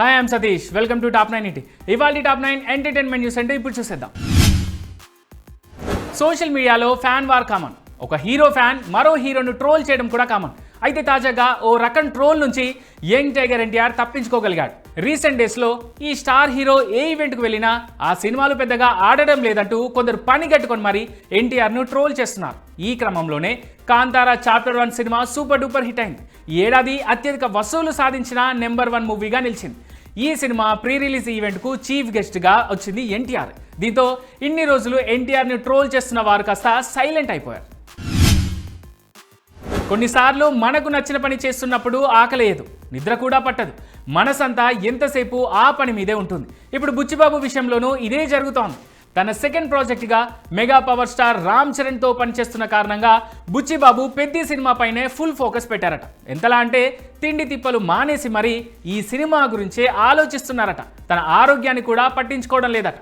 Hi I'm Satish welcome to top nine ET ఇవాళ top nine entertainment news అంటే ఇప్పుడు చూసేద్దాం. సోషల్ మీడియాలో ఫ్యాన్ వార్ కామన్ ఒక హీరో ఫ్యాన్ మరో హీరోను ట్రోల్ చేయడం కూడా కామన్ అయితే తాజాగా ఓ రకం ట్రోల్ నుంచి యంగ్ టైగర్ ఎన్టీఆర్ తప్పించుకోగలిగాడు. రీసెంట్ డేస్లో ఈ స్టార్ హీరో ఏ ఈవెంట్కు వెళ్ళినా ఆ సినిమాలు పెద్దగా ఆడడం లేదంటూ కొందరు పని కట్టుకొని మరి ఎన్టీఆర్ను ట్రోల్ చేస్తున్నారు. ఈ క్రమంలోనే Kantara chapter one cinema super duper hit అయింది. ఏడాది అత్యధిక వసూలు సాధించిన నెంబర్ వన్ మూవీగా నిలిచింది. ఈ సినిమా ప్రీ రిలీజ్ ఈవెంట్కు చీఫ్ గెస్ట్గా వచ్చింది ఎన్టీఆర్. దీంతో ఇన్ని రోజులు ఎన్టీఆర్ని ట్రోల్ చేస్తున్న వారు కాస్త సైలెంట్ అయిపోయారు. కొన్నిసార్లు మనకు నచ్చిన పని చేస్తున్నప్పుడు ఆకలేయదు నిద్ర కూడా పట్టదు. మనసంతా ఎంతసేపు ఆ పని మీదే ఉంటుంది. ఇప్పుడు బుచ్చిబాబు విషయంలోనూ ఇదే జరుగుతోంది. తన సెకండ్ ప్రాజెక్ట్గా మెగా పవర్ స్టార్ రామ్ చరణ్తో పనిచేస్తున్న కారణంగా బుచ్చిబాబు పెద్ద సినిమాపైనే ఫుల్ ఫోకస్ పెట్టారట. ఎంతలా అంటే తిండి తిప్పలు మానేసి మరీ ఈ సినిమా గురించే ఆలోచిస్తున్నారట. తన ఆరోగ్యాన్ని కూడా పట్టించుకోవడం లేదట.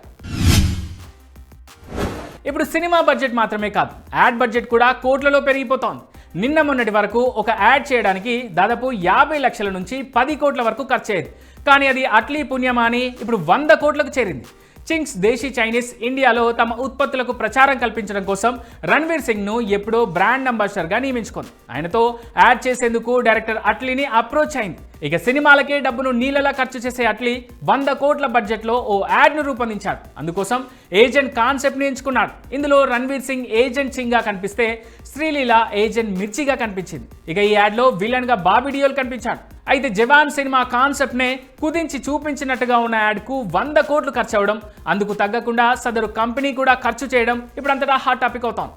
ఇప్పుడు సినిమా బడ్జెట్ మాత్రమే కాదు యాడ్ బడ్జెట్ కూడా కోట్లలో పెరిగిపోతోంది. నిన్న మొన్నటి వరకు ఒక యాడ్ చేయడానికి దాదాపు యాభై లక్షల నుంచి పది కోట్ల వరకు ఖర్చు అయ్యేది. కానీ అది అట్లీ పుణ్యమా అని ఇప్పుడు వంద కోట్లకు చేరింది. చింగ్స్ దేశీ చైనీస్ ఇండియాలో తమ ఉత్పత్తులకు ప్రచారం కల్పించడం కోసం రణ్వీర్ సింగ్ను ఎప్పుడో బ్రాండ్ అంబాసిడర్గా నియమించుకుంది. ఆయనతో యాడ్ చేసేందుకు డైరెక్టర్ అట్లీని అప్రోచ్ అయింది. ఇక సినిమాలకే డబ్బును నీళ్ళలా ఖర్చు చేసే అట్లీ వంద కోట్ల బడ్జెట్లో ఓ యాడ్ను రూపొందించాడు. అందుకోసం ఏజెంట్ కాన్సెప్ట్ని ఎంచుకున్నాడు. ఇందులో రణ్వీర్ సింగ్ ఏజెంట్ సింగ్గా కనిపిస్తే శ్రీలీల ఏజెంట్ మిర్చిగా కనిపించింది. ఇక ఈ యాడ్లో విలన్గా బాబీ డియోల్ కనిపించాడు. అయితే జవాన్ సినిమా కాన్సెప్ట్నే కుదించి చూపించినట్టుగా ఉన్న యాడ్కు వంద కోట్లు ఖర్చు అవ్వడం అందుకు తగ్గకుండా సదరు కంపెనీ కూడా ఖర్చు చేయడం ఇప్పుడు అంతటా హాట్ టాపిక్ అవుతోంది.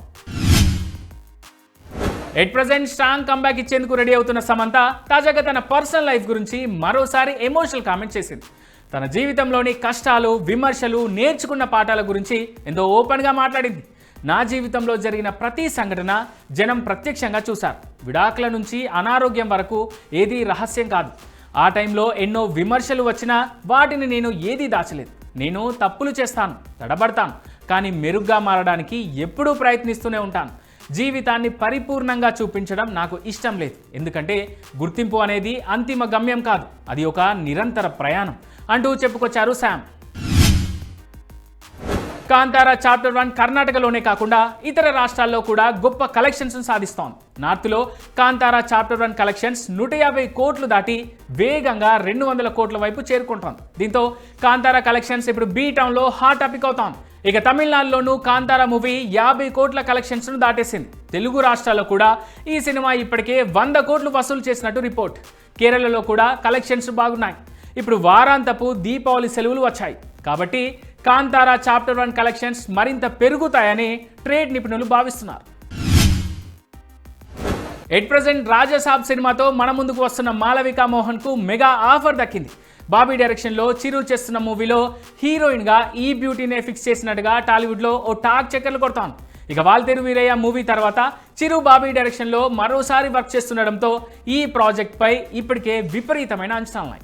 ఎట్ ప్రజెంట్ స్ట్రాంగ్ కంబ్యాక్ ఇచ్చేందుకు రెడీ అవుతున్న సమంత తాజాగా తన పర్సనల్ లైఫ్ గురించి మరోసారి ఎమోషనల్ కామెంట్ చేసింది. తన జీవితంలోని కష్టాలు విమర్శలు నేర్చుకున్న పాఠాల గురించి ఎంతో ఓపెన్గా మాట్లాడింది. నా జీవితంలో జరిగిన ప్రతి సంఘటన జనం ప్రత్యక్షంగా చూశారు. విడాకుల నుంచి అనారోగ్యం వరకు ఏదీ రహస్యం కాదు. ఆ టైంలో ఎన్నో విమర్శలు వచ్చినా వాటిని నేను ఏదీ దాచలేదు. నేను తప్పులు చేస్తాను తడబడతాను కానీ మెరుగ్గా మారడానికి ఎప్పుడూ ప్రయత్నిస్తూనే ఉంటాను. జీవితాన్ని పరిపూర్ణంగా చూపించడం నాకు ఇష్టం లేదు. ఎందుకంటే గుర్తింపు అనేది అంతిమ గమ్యం కాదు. అది ఒక నిరంతర ప్రయాణం అంటూ చెప్పుకొచ్చారు శామ్ కాంతారా చాప్టర్ వన్ కర్ణాటకలోనే కాకుండా ఇతర రాష్ట్రాల్లో కూడా గొప్ప కలెక్షన్స్ సాధిస్తోంది. నార్త్లో కాంతారా చాప్టర్ వన్ కలెక్షన్స్ నూట యాభై కోట్లు దాటి వేగంగా రెండు వందల కోట్ల వైపు చేరుకుంటోంది. దీంతో కాంతారా కలెక్షన్స్ ఇప్పుడు బీ టౌన్లో హాట్ టాపిక్ అవుతోంది. ఇక తమిళనాడులోనూ కాంతారా మూవీ యాభై కోట్ల కలెక్షన్స్ను దాటేసింది. తెలుగు రాష్ట్రాల్లో కూడా ఈ సినిమా ఇప్పటికే వంద కోట్లు వసూలు చేసినట్టు రిపోర్ట్. కేరళలో కూడా కలెక్షన్స్ బాగున్నాయి. ఇప్పుడు వారాంతపు దీపావళి సెలవులు వచ్చాయి. కాబట్టి కాంతారా చాప్టర్ వన్ కలెక్షన్స్ మరింత పెరుగుతాయని ట్రేడ్ నిపుణులు భావిస్తున్నారు. ఎట్ ప్రజెంట్ రాజసాబ్ సినిమాతో మన ముందుకు వస్తున్న మాలవిక మోహన్కు మెగా ఆఫర్ దక్కింది. బాబీ డైరెక్షన్లో చిరు చేస్తున్న మూవీలో హీరోయిన్గా ఈ బ్యూటీనే ఫిక్స్ చేసినట్టుగా టాలీవుడ్లో ఓ టాక్ చక్కర్లు కొడతాను ఇక వాల్తేరు వీరయ్య మూవీ తర్వాత చిరు బాబీ డైరెక్షన్లో మరోసారి వర్క్ చేస్తుండడంతో ఈ ప్రాజెక్ట్పై ఇప్పటికే విపరీతమైన అంచనాలున్నాయి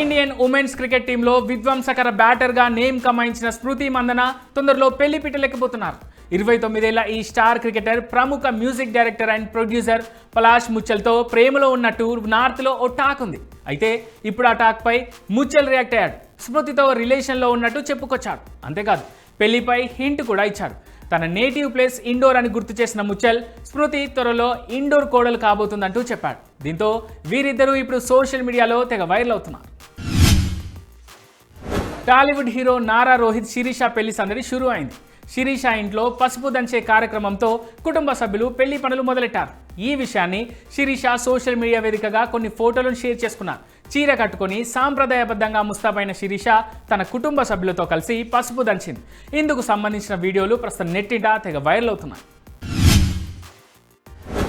ఇండియన్ ఉమెన్స్ క్రికెట్ టీంలో విధ్వంసకర బ్యాటర్గా నేమ్ కమాయించిన స్మృతి మందన తొందరలో పెళ్ళి పిట్టలేకపోతున్నారు. ఇరవై తొమ్మిదేళ్ళ ఈ స్టార్ క్రికెటర్ ప్రముఖ music director and producer Palash ముచ్చల్తో ప్రేమలో ఉన్నట్టు నార్త్లో ఓ టాక్ ఉంది. అయితే ఇప్పుడు ఆ టాక్పై ముచ్చల్ రియాక్ట్ అయ్యాడు. స్మృతితో రిలేషన్లో ఉన్నట్టు చెప్పుకొచ్చాడు. అంతేకాదు పెళ్ళిపై హింట్ కూడా ఇచ్చాడు. తన నేటివ్ ప్లేస్ ఇండోర్ అని గుర్తు చేసిన ముచ్చల్ స్మృతి త్వరలో ఇండోర్ కోడలు కాబోతుందంటూ చెప్పాడు. దీంతో వీరిద్దరూ ఇప్పుడు సోషల్ మీడియాలో తెగ వైరల్ అవుతున్నారు. టాలీవుడ్ హీరో నారా రోహిత్ శిరీష పెళ్ళి సందడి షురు అయింది. శిరీష ఇంట్లో పసుపు దంచే కార్యక్రమంతో కుటుంబ సభ్యులు పెళ్ళి పనులు మొదలెట్టారు. ఈ విషయాన్ని శిరీష సోషల్ మీడియా వేదికగా కొన్ని ఫోటోలను షేర్ చేసుకున్నారు. చీర కట్టుకొని సాంప్రదాయబద్ధంగా ముస్తాబైన శిరీష తన కుటుంబ సభ్యులతో కలిసి పసుపు దంచింది. ఇందుకు సంబంధించిన వీడియోలు ప్రస్తుతం నెట్టింట తెగ వైరల్ అవుతున్నాయి.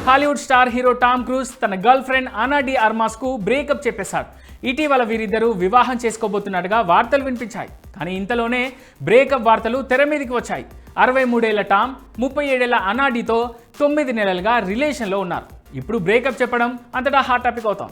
Hollywood star hero Tom Cruise తన గర్ల్ ఫ్రెండ్ అనా డి అర్మాస్కు బ్రేకప్ చెప్పేశాడు. ఇటీవల వీరిద్దరూ వివాహం చేసుకోబోతున్నట్టుగా వార్తలు వినిపించాయి. కానీ ఇంతలోనే బ్రేకప్ వార్తలు తెర మీదకి వచ్చాయి. అరవై మూడేళ్ళ టామ్ ముప్పై ఏడేళ్ళ అనాడితో తొమ్మిది నెలలుగా రిలేషన్లో ఉన్నారు. ఇప్పుడు బ్రేకప్ చెప్పడం అంతటా హాట్ టాపిక్ అవుతాం.